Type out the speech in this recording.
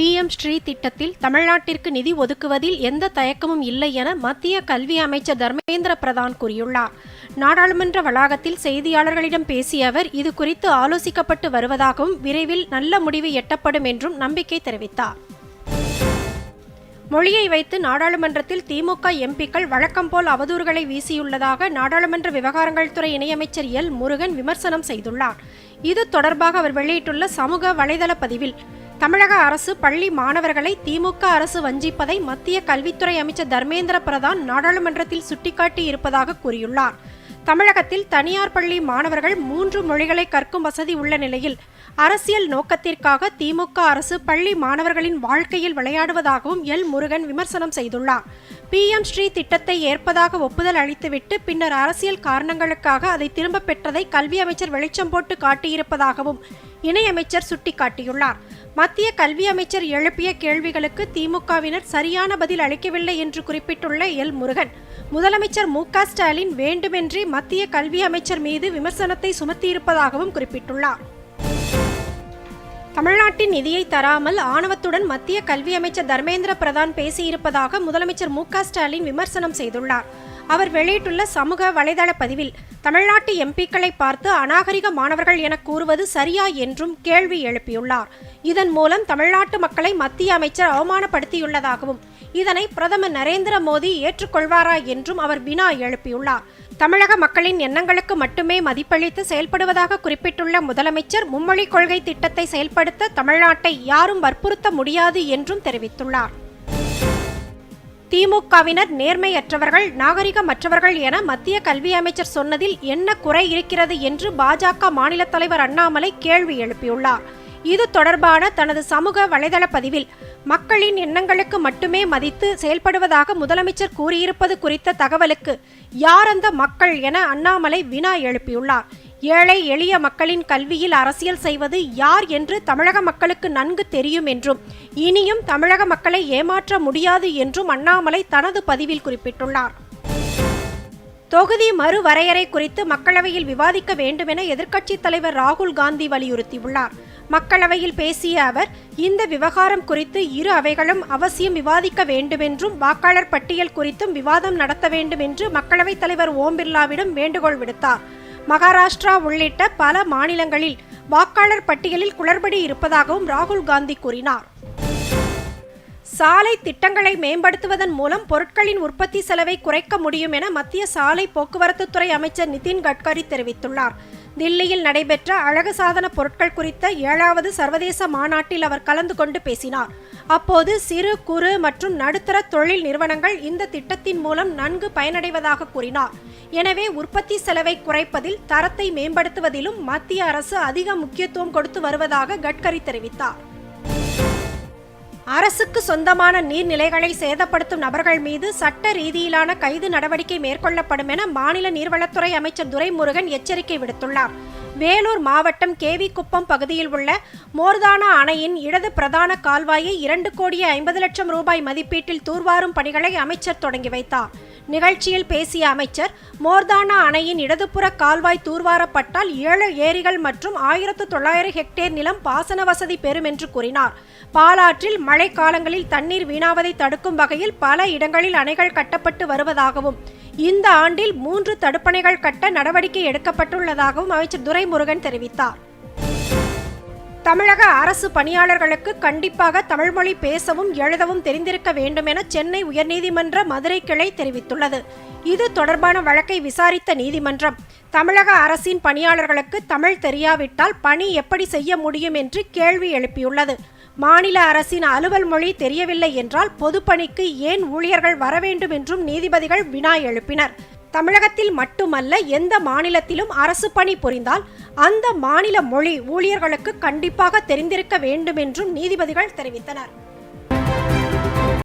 PM Sri திட்டத்தில் தமிழ்நாட்டிற்கு நிதி ஒதுக்குவதில் எந்த தயக்கமும் இல்லை என மத்திய கல்வி அமைச்சர் தர்மேந்திர பிரதான் கூறியுள்ளார். நாடாளுமன்ற வளாகத்தில் செய்தியாளர்களிடம் பேசிய அவர் இது குறித்து ஆலோசிக்கப்பட்டு வருவதாகவும் விரைவில் நல்ல முடிவு எட்டப்படும் என்றும் நம்பிக்கை தெரிவித்தார். மொழியை வைத்து நாடாளுமன்றத்தில் திமுக எம்பிக்கள் வழக்கம் போல் அவதூறுகளை வீசியுள்ளதாக நாடாளுமன்ற விவகாரங்கள் துறை இணையமைச்சர் எல் முருகன் விமர்சனம் செய்துள்ளார். இது தொடர்பாக அவர் வெளியிட்டுள்ள சமூக வலைதள பதிவில் தமிழக அரசு பள்ளி மாணவர்களை திமுக அரசு வஞ்சிப்பதை மத்திய கல்வித்துறை அமைச்சர் தர்மேந்திர பிரதான் நாடாளுமன்றத்தில் சுட்டிக்காட்டி இருப்பதாக கூறியுள்ளார். தமிழகத்தில் தனியார் பள்ளி மாணவர்கள் மூன்று மொழிகளை கற்கும் வசதி உள்ள நிலையில் அரசியல் நோக்கத்திற்காக திமுக அரசு பள்ளி மாணவர்களின் வாழ்க்கையில் விளையாடுவதாகவும் எல் முருகன் விமர்சனம் செய்துள்ளார். பிஎம் ஸ்ரீ திட்டத்தை ஏற்பதாக ஒப்புதல் அளித்துவிட்டு பின்னர் அரசியல் காரணங்களுக்காக அதை திரும்பப் பெற்றதை கல்வி அமைச்சர் வெளிச்சம் போட்டு காட்டியிருப்பதாகவும் இணையமைச்சர் சுட்டிக்காட்டியுள்ளார். மத்திய கல்வி அமைச்சர் எழுப்பிய கேள்விகளுக்கு திமுகவினர் சரியான பதில் அளிக்கவில்லை என்று குறிப்பிட்டுள்ள எல். முருகன் முதலமைச்சர் மு. க. ஸ்டாலின் வேண்டுமென்றே மத்திய கல்வி அமைச்சர் மீது விமர்சனத்தை சுமத்தியிருப்பதாகவும் குறிப்பிட்டுள்ளார். தமிழ்நாட்டின் நிதியை தராமல் ஆணவத்துடன் மத்திய கல்வி அமைச்சர் தர்மேந்திர பிரதான் பேசியிருப்பதாக முதலமைச்சர் மு க ஸ்டாலின் விமர்சனம் செய்துள்ளார். அவர் வெளியிட்டுள்ள சமூக வலைதள பதிவில் தமிழ்நாட்டு எம்பிக்களை பார்த்து அநாகரிக மாணவர்கள் என கூறுவது சரியா என்றும் கேள்வி எழுப்பியுள்ளார். இதன் மூலம் தமிழ்நாட்டு மக்களை மத்திய அமைச்சர் அவமானப்படுத்தியுள்ளதாகவும் இதனை பிரதமர் நரேந்திர மோடி ஏற்றுக்கொள்வாரா என்றும் அவர் வினா எழுப்பியுள்ளார். தமிழக மக்களின் எண்ணங்களுக்கு மட்டுமே மதிப்பளித்து செயல்படுவதாக குறிப்பிட்டுள்ள முதலமைச்சர் மும்மொழி கொள்கை திட்டத்தை செயல்படுத்த தமிழ்நாட்டை யாரும் வற்புறுத்த முடியாது என்றும் தெரிவித்துள்ளார். திமுகவினர் நேர்மையற்றவர்கள் நாகரிகமற்றவர்கள் என மத்திய கல்வி அமைச்சர் சொன்னதில் என்ன குறை இருக்கிறது என்று பாஜக மாநில தலைவர் அண்ணாமலை கேள்வி எழுப்பியுள்ளார். இது தொடர்பான தனது சமூக வலைதள பதிவில் மக்களின் எண்ணங்களுக்கு மட்டுமே மதித்து செயல்படுவதாக முதலமைச்சர் கூறியிருப்பது குறித்த தகவலுக்கு யார் அந்த மக்கள் என அண்ணாமலை வினா எழுப்பியுள்ளார். ஏழை எளிய மக்களின் கல்வியில் அரசியல் செய்வது யார் என்று தமிழக மக்களுக்கு நன்கு தெரியும் என்றும் இனியும் தமிழக மக்களை ஏமாற்ற முடியாது என்றும் அண்ணாமலை தனது பதிவில் குறிப்பிட்டுள்ளார். தொகுதி மறுவரையறை குறித்து மக்களவையில் விவாதிக்க வேண்டுமென எதிர்க்கட்சித் தலைவர் ராகுல் காந்தி வலியுறுத்தியுள்ளார். மக்களவையில் பேசிய அவர் இந்த விவகாரம் குறித்து இரு அவைகளும் அவசியம் விவாதிக்க வேண்டுமென்றும் வாக்காளர் பட்டியல் குறித்தும் விவாதம் நடத்த வேண்டும் என்று மக்களவைத் தலைவர் ஓம் பிர்லாவிடம் வேண்டுகோள் விடுத்தார். மகாராஷ்டிரா உள்ளிட்ட பல மாநிலங்களில் வாக்காளர் பட்டியலில் குளறுபடி இருப்பதாகவும் ராகுல் காந்தி கூறினார். சாலை திட்டங்களை மேம்படுத்துவதன் மூலம் பொருட்களின் உற்பத்தி செலவை குறைக்க முடியும் என மத்திய சாலை போக்குவரத்துத்துறை அமைச்சர் நிதின் கட்கரி தெரிவித்துள்ளார். தில்லியில் நடைபெற்ற அழகு சாதன பொருட்கள் குறித்த ஏழாவது சர்வதேச மாநாட்டில் அவர் கலந்து கொண்டு பேசினார். அப்போது சிறு குறு மற்றும் நடுத்தர தொழில் நிறுவனங்கள் இந்த திட்டத்தின் மூலம் நன்கு பயனடைவதாக கூறினார். எனவே உற்பத்தி செலவை குறைப்பதில் தரத்தை மேம்படுத்துவதிலும் மத்திய அரசு அதிக முக்கியத்துவம் கொடுத்து வருவதாக கட்கரி தெரிவித்தார். அரசுக்கு சொந்தமான நீர்நிலைகளை சேதப்படுத்தும் நபர்கள் மீது சட்ட ரீதியிலான கைது நடவடிக்கை மேற்கொள்ளப்படும் என மாநில நீர்வளத்துறை அமைச்சர் துரைமுருகன் எச்சரிக்கை விடுத்துள்ளார். வேலூர் மாவட்டம் கேவிக்குப்பம் பகுதியில் உள்ள மோர்தானா அணையின் இடது பிரதான கால்வாயை இரண்டு கோடியே ஐம்பது லட்சம் ரூபாய் மதிப்பீட்டில் தூர்வாரும் பணிகளை அமைச்சர் தொடங்கி வைத்தார். நிகழ்ச்சியில் பேசிய அமைச்சர் மோர்தானா அணையின் இடதுபுற கால்வாய் தூர்வாரப்பட்டால் ஏழு ஏரிகள் மற்றும் ஆயிரத்து தொள்ளாயிரம் ஹெக்டேர் நிலம் பாசன வசதி பெறும் என்று கூறினார். பாலாற்றில் மழை காலங்களில் தண்ணீர் வீணாவதை தடுக்கும் வகையில் பல இடங்களில் அணைகள் கட்டப்பட்டு வருவதாகவும் இந்த ஆண்டில் மூன்று தடுப்பணைகள் கட்ட நடவடிக்கை எடுக்கப்பட்டுள்ளதாகவும் அமைச்சர் துரைமுருகன் தெரிவித்தார். தமிழக அரசு பணியாளர்களுக்கு கண்டிப்பாக தமிழ்மொழி பேசவும் எழுதவும் தெரிந்திருக்க வேண்டும் என சென்னை உயர்நீதிமன்ற மதுரை கிளை தெரிவித்துள்ளது. இது தொடர்பான வழக்கை விசாரித்த நீதிமன்றம். தமிழக அரசின் பணியாளர்களுக்கு தமிழ் தெரியாவிட்டால் பணி எப்படி செய்ய முடியும் என்று கேள்வி எழுப்பியுள்ளது. மாநில அரசின் அலுவல் மொழி தெரியவில்லை என்றால் பொதுப்பணிக்கு ஏன் ஊழியர்கள் வர வேண்டும் என்றும் நீதிபதிகள் வினா எழுப்பினர். தமிழகத்தில் மட்டுமல்ல எந்த மாநிலத்திலும் அரசு பணி புரிந்தால் அந்த மாநில மொழி ஊழியர்களுக்கு கண்டிப்பாக தெரிந்திருக்க வேண்டும் என்றும் நீதிபதிகள் தெரிவித்தனர்.